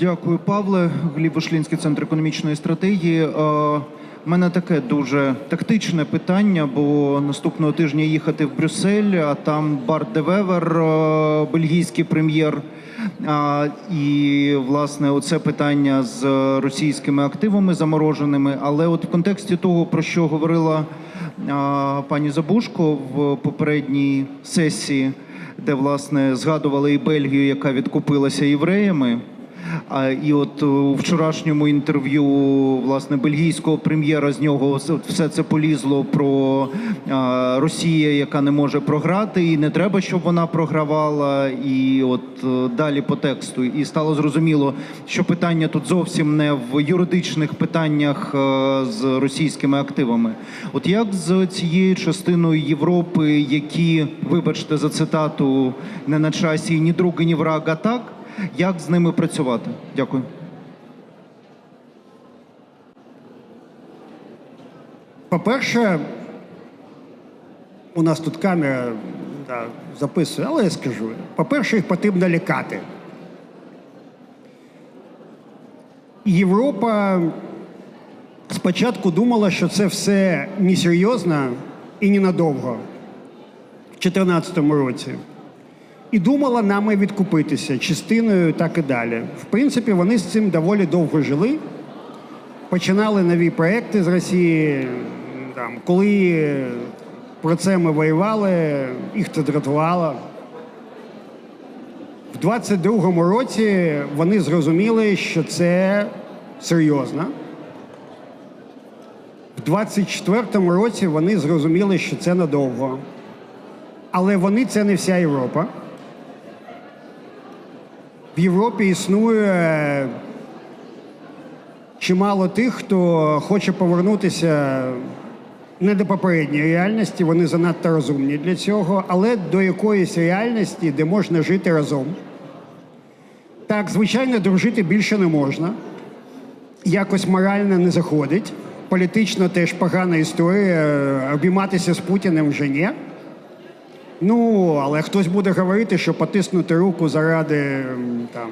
Дякую, Павле. Гліб Вишлінський, центр економічної стратегії. Е, У мене таке дуже тактичне питання, бо наступного тижня їхати в Брюссель, а там Барт де Вевер, е, бельгійський прем'єр. І власне оце питання з російськими активами замороженими. Але от в контексті того, про що говорила пані Забушко в попередній сесії, де власне згадували і Бельгію, яка відкупилася євреями. А, і от у вчорашньому інтерв'ю власне бельгійського прем'єра з нього все- це полізло про а, Росія, яка не може програти, і не треба, щоб вона програвала. І от е, далі по тексту. І стало зрозуміло, що питання тут зовсім не в юридичних питаннях е, з російськими активами. От як з цією частиною Європи, які, вибачте за цитату, не на часі ні друг, ні враг, а так. Як з ними працювати? Дякую. По-перше, у нас тут камера да, записує, але я скажу. По-перше, їх потрібно лякати. Європа спочатку думала, що це все несерйозно і ненадовго в 2014 році. І думала нами відкупитися частиною так і далі. В принципі, вони з цим доволі довго жили. Починали нові проекти з Росії. Там, коли про це ми воювали, їх це дратувало. В 22-му році вони зрозуміли, що це серйозно. В 24-му році вони зрозуміли, що це надовго. Але вони це не вся Європа. В Європі існує чимало тих, хто хоче повернутися не до попередньої реальності, вони занадто розумні для цього, але до якоїсь реальності, де можна жити разом. Так, звичайно, дружити більше не можна. Якось морально не заходить. Політично теж погана історія. Обійматися з Путіним вже ні. Ну, але хтось буде говорити, що потиснути руку заради там,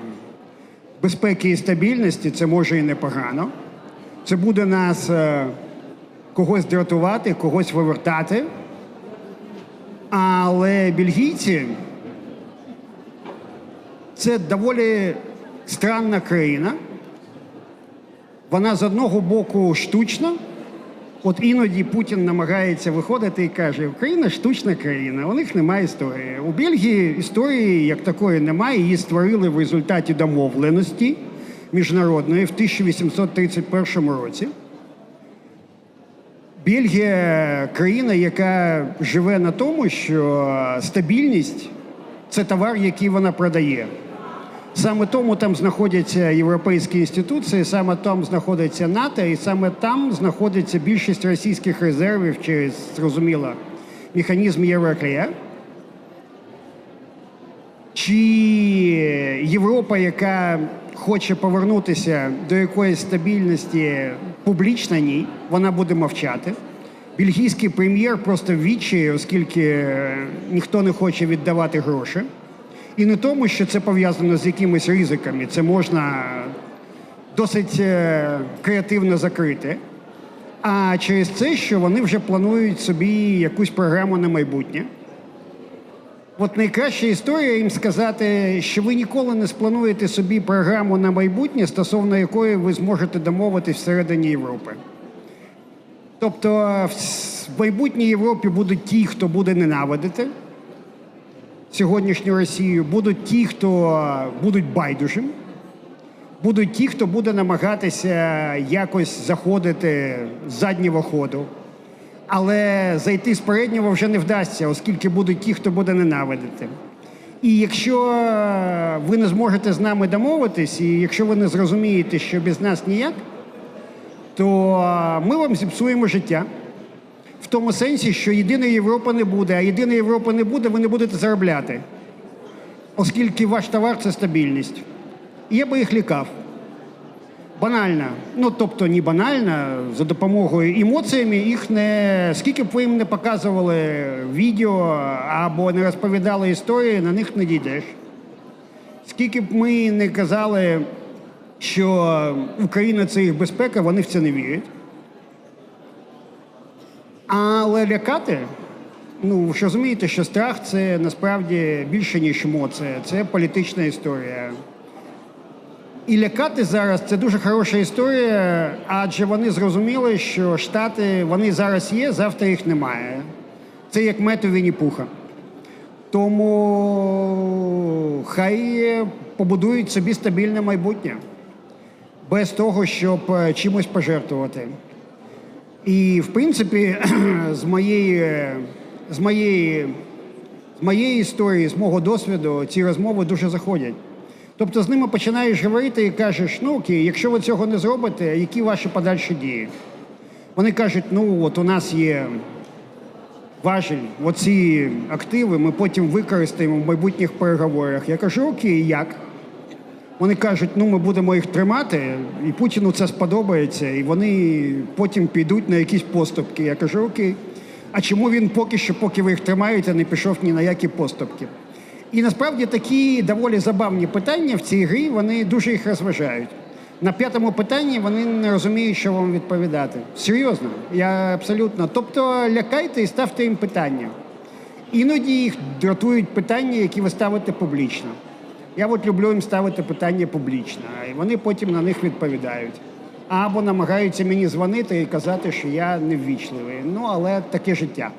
безпеки і стабільності це може і непогано. Це буде нас е, когось дратувати, когось вивертати. Але бельгійці це доволі странна країна. Вона з одного боку штучна. От іноді Путін намагається виходити і каже: Україна штучна країна, у них немає історії. У Бельгії історії як такої немає. Її створили в результаті домовленості міжнародної в 1831 році. Бельгія країна, яка живе на тому, що стабільність це товар, який вона продає. Саме тому там знаходяться європейські інституції, саме там знаходиться НАТО, і саме там знаходиться більшість російських резервів через зрозуміло механізм Євроклея. Чи Європа, яка хоче повернутися до якоїсь стабільності, публічна ні, вона буде мовчати. Бельгійський прем'єр просто в відчаї, оскільки е, ніхто не хоче віддавати гроші. І не тому, що це пов'язано з якимись ризиками, це можна досить е, креативно закрити, а через це, що вони вже планують собі якусь програму на майбутнє. От найкраща історія їм сказати, що ви ніколи не сплануєте собі програму на майбутнє, стосовно якої ви зможете домовитись всередині Європи. Тобто в майбутній Європі будуть ті, хто буде ненавидити сьогоднішню Росію, будуть ті, хто будуть байдужим, будуть ті, хто буде намагатися якось заходити з заднього ходу. Але зайти з переднього вже не вдасться, оскільки будуть ті, хто буде ненавидити. І якщо ви не зможете з нами домовитись, і якщо ви не зрозумієте, що без нас ніяк, то ми вам зіпсуємо життя. В тому сенсі, що єдиної Європи не буде, а єдиної Європи не буде, ви не будете заробляти. Оскільки ваш товар це стабільність. І я би їх лікав. Банально. Ну, тобто, не банально, за допомогою емоціями їх не. Скільки б ви їм не показували відео або не розповідали історії, на них не дійдеш. Скільки б ми не казали, що Україна це їх безпека, вони в це не вірять. Але лякати, ну ж розумієте, що страх це насправді більше, ніж емоція, це політична історія. І лякати зараз це дуже хороша історія, адже вони зрозуміли, що Штати вони зараз є, завтра їх немає. Це як мед у Вінні-Пуха. Тому хай побудують собі стабільне майбутнє без того, щоб е, чимось пожертвувати. І в принципі, з моєї, з моєї, з моєї історії, з мого досвіду, ці розмови дуже заходять. Тобто з ними починаєш говорити і кажеш, ну окей, якщо ви цього не зробите, які ваші подальші дії? Вони кажуть, ну от у нас є важель, оці активи ми потім використаємо в майбутніх переговорах. Я кажу, окей, як? Вони кажуть, ну ми будемо їх тримати, і Путіну це сподобається, і вони потім підуть на якісь поступки. Я кажу, окей. А чому він поки що, поки ви їх тримаєте, не пішов ні на які поступки? І насправді такі доволі забавні питання в цій грі вони дуже їх розважають. На п'ятому питанні вони не розуміють, що вам відповідати. Серйозно, я абсолютно. Тобто лякайте і ставте їм питання. Іноді їх дратують питання, які ви ставите публічно. Я от люблю їм ставити питання публічно, і вони потім на них відповідають. Або намагаються мені дзвонити і казати, що я неввічливий. Ну, але таке життя.